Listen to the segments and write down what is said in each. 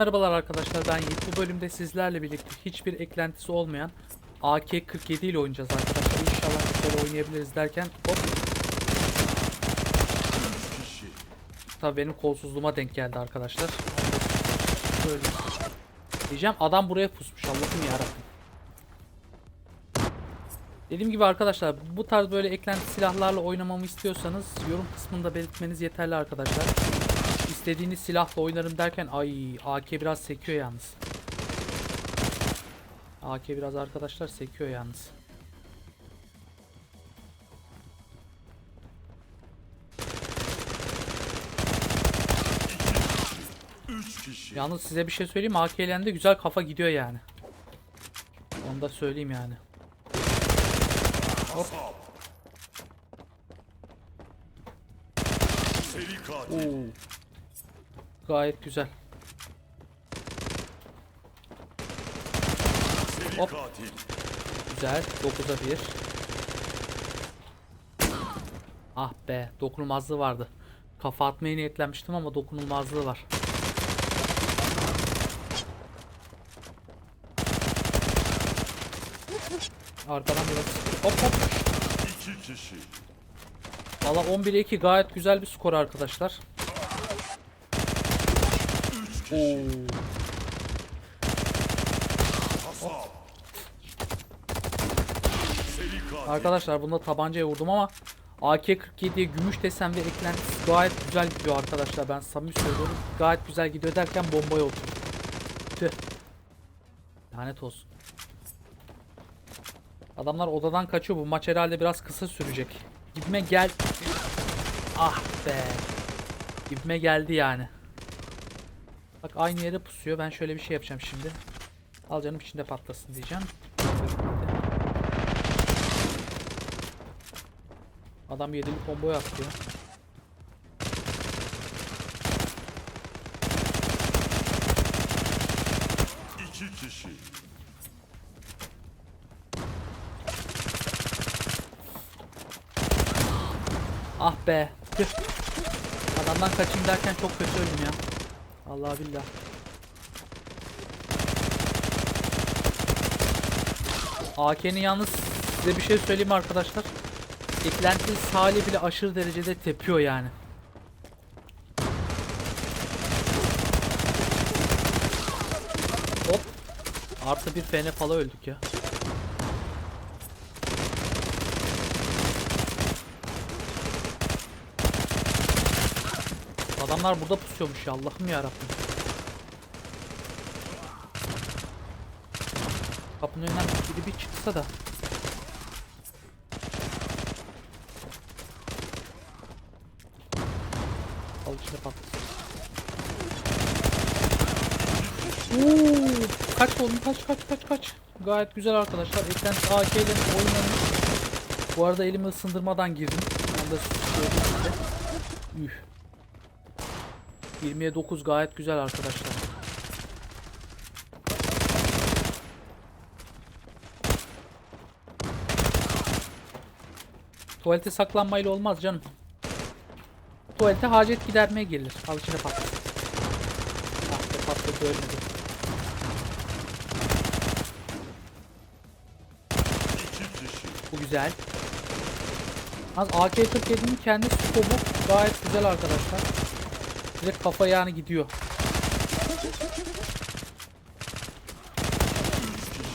Merhabalar arkadaşlar ben Yiğit. Bu bölümde sizlerle birlikte hiçbir eklentisi olmayan AK-47 ile oynayacağız arkadaşlar. İnşallah güzel oynayabiliriz derken hop. Tabii benim kolsuzluğuma denk geldi arkadaşlar. Şöyle. Diyeceğim adam buraya pusmuş Allah'ım yarabbim. Dediğim gibi arkadaşlar bu tarz böyle eklenti silahlarla oynamamı istiyorsanız yorum kısmında belirtmeniz yeterli arkadaşlar. İstediğiniz silahla oynarım derken ay AK biraz sekiyor yalnız. AK biraz arkadaşlar sekiyor yalnız. Yalnız size bir şey söyleyeyim? AK ile de güzel kafa gidiyor yani. Onu da söyleyeyim yani. Hop. Oo. Gayet güzel. Hop. Güzel. 9'a 1. Ah be. Dokunulmazlığı vardı. Kafa atmaya niyetlenmiştim ama dokunulmazlığı var. Arkadan biraz. Hop hop. İki kişi. Valla 11'e 2 gayet güzel bir skor arkadaşlar. Arkadaşlar bunda tabancaya vurdum ama AK-47'ye gümüş desen ve eklentisi gayet güzel gidiyor arkadaşlar. Ben samimi söylüyorum. Gayet güzel gidiyor derken bombaya oturdu. Tüh. Lanet olsun. Adamlar odadan kaçıyor. Bu maç herhalde biraz kısa sürecek. Gitme gel. Ah be. Gitme geldi yani. Bak aynı yere pusuyor. Ben şöyle bir şey yapacağım şimdi. Al canım içinde patlasın diyeceğim. Adam yedili combo yaptı ya. İki kişi. Ah be. Adamdan kaçayım derken çok kötü öldüm ya. Allah billah. AK'nin yalnız size bir şey söyleyeyim arkadaşlar. Eklentili hali bile aşırı derecede tepiyor yani. Hop. Artı bir FN falan öldük ya. Adamlar burada pusuyormuş ya Allah'ım ya Kapının önünden biri bir çıksa da. Al içine patlasın. Kaç oğlum kaç kaç kaç kaç. Gayet güzel arkadaşlar. Eklenti AK ile oynanmış. Bu arada elimi ısındırmadan girdim. Ben de. Üh. 20'ye 9 gayet güzel arkadaşlar. Tuvalete saklanmayla olmaz canım. Tuvalete hacet gidermeye gelir. Al içine patlat. Ah patladı ölmedi. Bu güzel. Az AK-47'nin kendi skobu gayet güzel arkadaşlar. Direkt kafa yani gidiyor.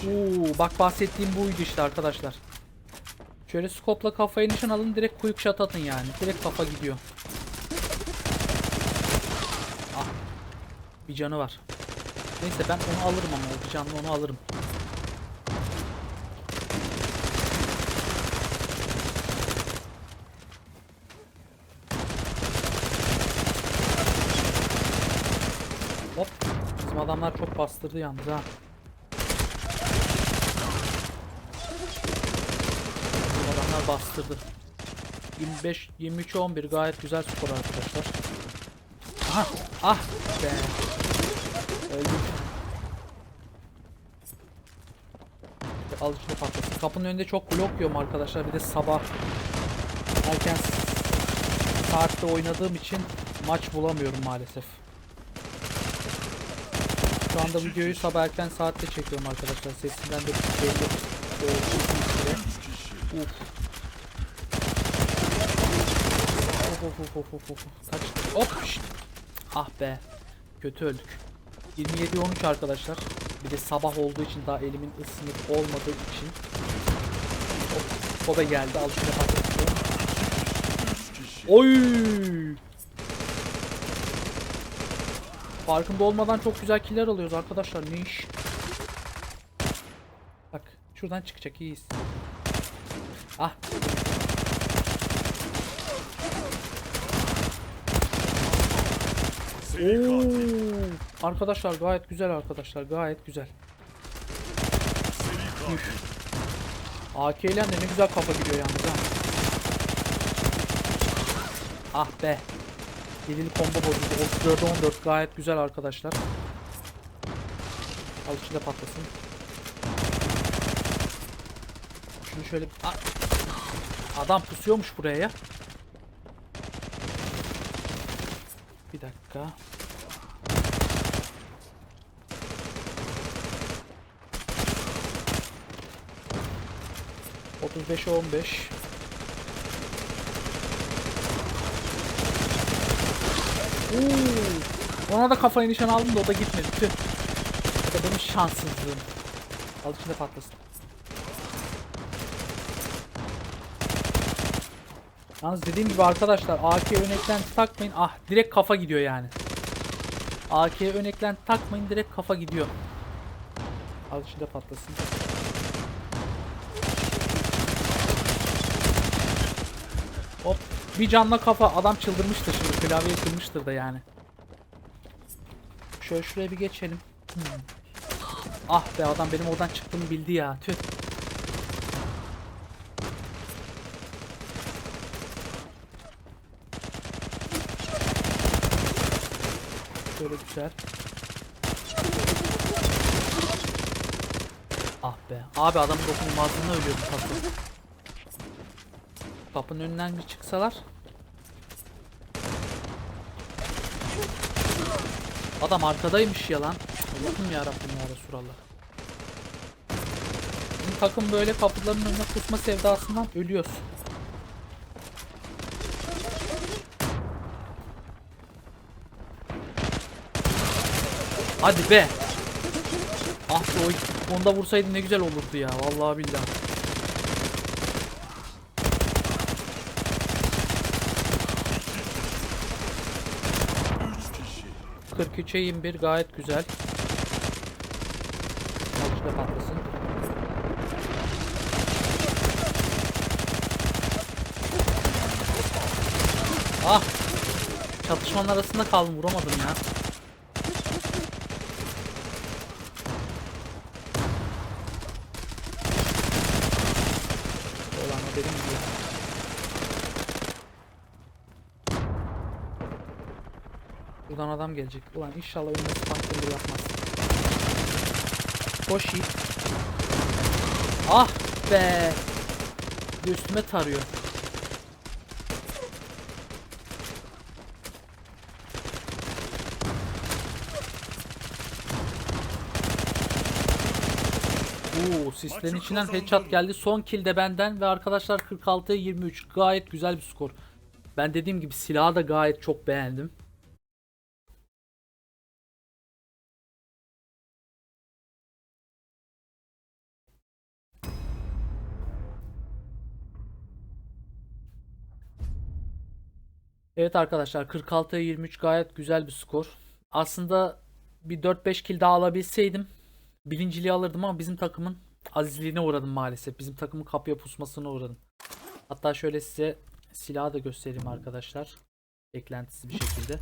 Oo, bak bahsettiğim buydu işte arkadaşlar. Şöyle skopla kafaya nişan alın direkt quick shot atın yani. Direkt kafa gidiyor. Ah. Bir canı var. Neyse ben onu alırım ama o canlı onu alırım. Hop. Bizim adamlar çok bastırdı yalnız ha. Adamlar bastırdı. 25 23 11 gayet güzel skor arkadaşlar. Aha, ah be. Öldük. Al içine patlasın. Kapının önünde çok blok yiyorum arkadaşlar. Bir de sabah erken saatte oynadığım için maç bulamıyorum maalesef. Şu anda videoyu sabah erken saatte çekiyorum arkadaşlar. Sesinden de belli. Ee, kesinlikle. Uf. Of of of of of. Kaç? Hop. Ah be. Kötü öldük. 27-13 arkadaşlar. Bir de sabah olduğu için daha elimin ısınıp olmadığı için. Hop. Kobe geldi. Al patlatıyorum. Oy! Farkında olmadan çok güzel killer alıyoruz arkadaşlar. Ne iş? Bak şuradan çıkacak iyiyiz. Ah. Oo. Arkadaşlar gayet güzel arkadaşlar. Gayet güzel. Katil. AK ile de ne güzel kafa gidiyor yalnız ha. Ah be. Yedili combo bozuldu. 34'e 14 gayet güzel arkadaşlar. Al içinde patlasın. Şunu şöyle... Ah! Adam pusuyormuş buraya ya. Bir dakika. Otuz beşe on beş. Oo, Ona da kafayı nişan aldım da o da gitmedi. Tüh. Da benim şanssızlığım. Al içinde patlasın. Yalnız dediğim gibi arkadaşlar AK ön takmayın. Ah direkt kafa gidiyor yani. AK ön takmayın direkt kafa gidiyor. Al içinde patlasın. Hop. Bir canla kafa. Adam çıldırmıştır şimdi. Klavyeyi kırmıştır da yani. Şöyle şuraya bir geçelim. Hmm. Ah be adam benim oradan çıktığımı bildi ya. Tüh. Şöyle güzel. Ah be. Abi adamın dokunulmazlığına ölüyordu kapı. Kapının önünden bir çıksalar. Adam arkadaymış ya lan. Allah'ım ya Rabbim ya Resulallah. Bizim takım böyle kapıların önüne kusma sevdasından ölüyoruz. Hadi be. Ah be o onda vursaydın ne güzel olurdu ya vallahi billahi. Üç kişi. 43'e 21 gayet güzel. Alışta patlasın. Ah! Çatışmanın arasında kaldım vuramadım ya. Ulan o benim gibi. Buradan adam gelecek. Ulan inşallah önüne spam yapmaz. Koş iyi. Ah be. Bir üstüme tarıyor. Oo, sislerin içinden headshot geldi. Son kill de benden ve arkadaşlar 46'ya 23. Gayet güzel bir skor. Ben dediğim gibi silahı da gayet çok beğendim. Evet arkadaşlar 46'ya 23 gayet güzel bir skor. Aslında bir 4-5 kill daha alabilseydim birinciliği alırdım ama bizim takımın azizliğine uğradım maalesef. Bizim takımın kapıya pusmasına uğradım. Hatta şöyle size silahı da göstereyim arkadaşlar. Eklentisiz bir şekilde.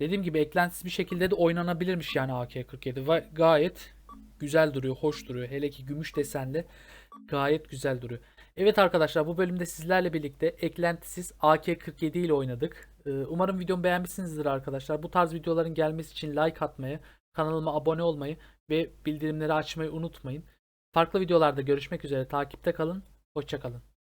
Dediğim gibi eklentisiz bir şekilde de oynanabilirmiş yani AK-47. Ve gayet güzel duruyor, hoş duruyor. Hele ki gümüş desenli gayet güzel duruyor. Evet arkadaşlar bu bölümde sizlerle birlikte eklentisiz AK-47 ile oynadık. Ee, Umarım videomu beğenmişsinizdir arkadaşlar. Bu tarz videoların gelmesi için like atmayı, kanalıma abone olmayı ve bildirimleri açmayı unutmayın. Farklı videolarda görüşmek üzere. Takipte kalın. Hoşçakalın.